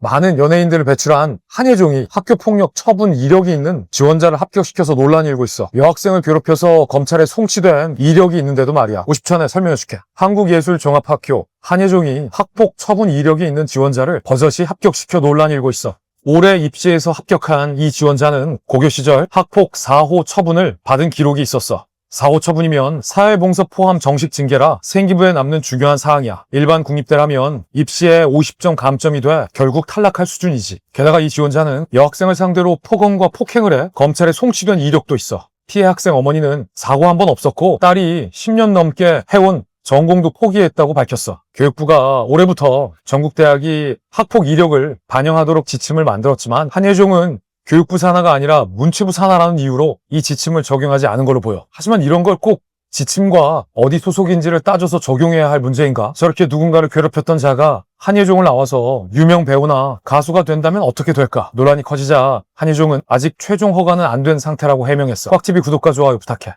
많은 연예인들을 배출한 한예종이 학교폭력 처분 이력이 있는 지원자를 합격시켜서 논란이 일고 있어. 여학생을 괴롭혀서 검찰에 송치된 이력이 있는데도 말이야. 50초에 설명해줄게. 한국예술종합학교 한예종이 학폭 처분 이력이 있는 지원자를 버젓이 합격시켜 논란이 일고 있어. 올해 입시에서 합격한 이 지원자는 고교 시절 학폭 4호 처분을 받은 기록이 있었어. 4호 처분이면 사회봉사 포함 정식 징계라 생기부에 남는 중요한 사항이야. 일반 국립대라면 입시에 50점 감점이 돼 결국 탈락할 수준이지. 게다가 이 지원자는 여학생을 상대로 폭언과 폭행을 해 검찰에 송치된 이력도 있어. 피해 학생 어머니는 사고 한 번 없었고 딸이 10년 넘게 해온 전공도 포기했다고 밝혔어. 교육부가 올해부터 전국대학이 학폭 이력을 반영하도록 지침을 만들었지만 한예종은 교육부 산하가 아니라 문체부 산하라는 이유로 이 지침을 적용하지 않은 걸로 보여. 하지만 이런 걸꼭 지침과 어디 소속인지를 따져서 적용해야 할 문제인가? 저렇게 누군가를 괴롭혔던 자가 한예종을 나와서 유명 배우나 가수가 된다면 어떻게 될까? 논란이 커지자 한예종은 아직 최종 허가는 안 된 상태라고 해명했어. 꽉집이 구독과 좋아요 부탁해.